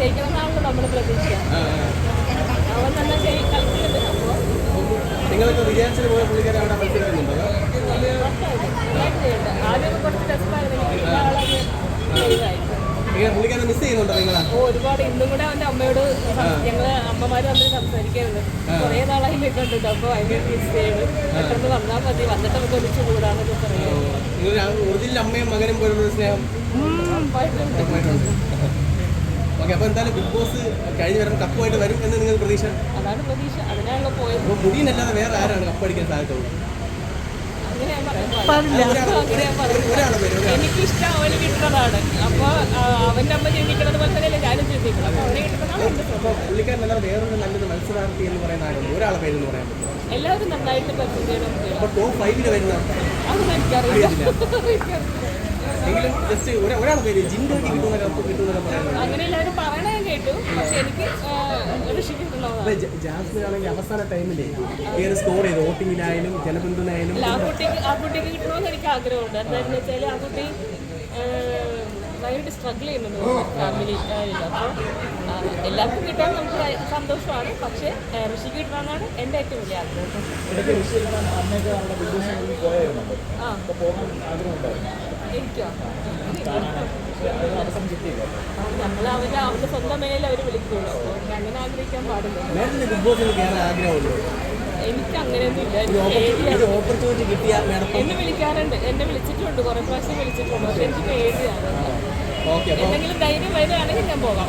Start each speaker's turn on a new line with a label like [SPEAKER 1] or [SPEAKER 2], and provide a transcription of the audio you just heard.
[SPEAKER 1] ജയിക്കണമെന്നാണല്ലോ നമ്മൾ പ്രതീക്ഷ
[SPEAKER 2] ആ, ആ.
[SPEAKER 1] അവൻ നല്ല ചെയ്- കളിക്കുന്നുണ്ട് അപ്പോൾ
[SPEAKER 2] നിങ്ങളൊക്കെ വിചാരിച്ചത് പോലെ പുള്ളിക്കാരെ അവിടെ മത്സരിക്കുന്നുണ്ടോ?
[SPEAKER 1] കുറച്ച് രസമായിരുന്നു.
[SPEAKER 2] പുള്ളിക്കാരെ മിസ് ചെയ്യുന്നുണ്ടോ നിങ്ങളെ?
[SPEAKER 1] ഒരുപാട്. ഇന്നും കൂടെ അവന്റെ അമ്മയോട് ഞങ്ങൾ അമ്മമാര് തമ്മിൽ സംസാരിക്കാറുണ്ട് കുറെ നാളായി കണ്ടിട്ട് അപ്പൊ ഭയങ്കര മിസ് ചെയ്യുന്നു. പെട്ടെന്ന് വന്നാൽ മതി. വന്നിട്ട് നമുക്ക് ഒന്നിച്ചു കൂടാന്നൊക്കെ പറയാം
[SPEAKER 2] ഒറിജിനൽ അമ്മയും മകനും പോലുള്ള സ്നേഹം? ഓക്കെ അപ്പോൾ എന്തായാലും ബിഗ് ബോസ് കഴിഞ്ഞ് വരുമ്പോൾ കപ്പുമായിട്ട് വരും എന്ന് നിങ്ങൾ പ്രതീക്ഷ?
[SPEAKER 1] അതാണ് പ്രതീക്ഷ. അതിനാണല്ലോ പോയത്.
[SPEAKER 2] അപ്പോൾ മുടിയനല്ലാതെ വേറെ ആരാണ് കപ്പടിക്കാൻ സാധ്യതയുള്ളത് സാധ്യത ഒരാൾ
[SPEAKER 1] എനിക്കിഷ്ടം അവന് കിട്ടുന്നതാണ്. അപ്പൊ അവന്റെ അമ്മ ചിന്തിക്കുന്നത് പോലെ തന്നെയല്ലേ ഞാനും ചിന്തിക്കുന്നത് അപ്പൊ അവനെ കിട്ടുന്നതാണ് എന്റെ സ്വന്തം
[SPEAKER 2] വേറൊരു നല്ലൊരു മത്സരാർത്ഥി എന്ന് പറയുന്ന ആരുണ്ട് ഒരാളെ പേര് എന്ന് പറയാൻ പറ്റും
[SPEAKER 1] എല്ലാവരും നന്നായിട്ട് പെർഫോം ചെയ്യണം
[SPEAKER 2] അപ്പോൾ ടോപ്പ് ഫൈവിൽ വരുന്ന
[SPEAKER 1] അതൊന്നും എനിക്കറിയില്ല എനിക്കറിയില്ല.
[SPEAKER 2] എങ്കിലും ജസ്റ്റ് ഒരാളെ പേര് ജിൻഡോയ്ക്ക് കിട്ടുന്ന കപ്പ്
[SPEAKER 1] അങ്ങനെ എല്ലാവരും പറയണ ഞാൻ കേട്ടു പക്ഷെ എനിക്ക്
[SPEAKER 2] ജാസ്മിൻ ആണെങ്കിൽ അവസാന ടൈമിൽ ഏത് സ്കോർ ചെയ്ത് വോട്ടിങ്ങിലായാലും ജനപിന്തുണയായാലും
[SPEAKER 1] ആ കുട്ടിക്ക് ആ കുട്ടിക്ക് കിട്ടണമെന്ന് എനിക്ക് ആഗ്രഹമുണ്ട്. എന്താണെന്ന് വെച്ചാൽ ആ കുട്ടി ഭയങ്കരമായിട്ട് സ്ട്രഗിൾ ചെയ്യുന്നുണ്ട് ഫാമിലി അപ്പോൾ എല്ലാവർക്കും കിട്ടാൻ നമുക്ക് സന്തോഷമാണ്. പക്ഷേ ഋഷിക്ക് കിട്ടണമെന്നാണ് എന്റെ ഏറ്റവും വലിയ ആഗ്രഹം. എനിക്കോ? നമ്മൾ അവർ അവരുടെ സ്വന്തം മേലെ അവർ വിളിക്കുള്ളൂ അങ്ങനെ ആഗ്രഹിക്കാൻ പാടില്ല
[SPEAKER 2] ബിഗ് ബോസിൽ കയറാൻ ആഗ്രഹമുള്ളൂ
[SPEAKER 1] എനിക്ക് അങ്ങനെയൊന്നും ഇല്ല എന്നെ വിളിക്കാറുണ്ട്. എന്നെ വിളിച്ചിട്ടുണ്ട്. കുറേ പ്രാവശ്യം വിളിച്ചിട്ടുണ്ട്. പക്ഷെ എനിക്ക് പേടിയാണ്. എന്തെങ്കിലും ധൈര്യം വരികയാണെങ്കിൽ ഞാൻ പോകാം.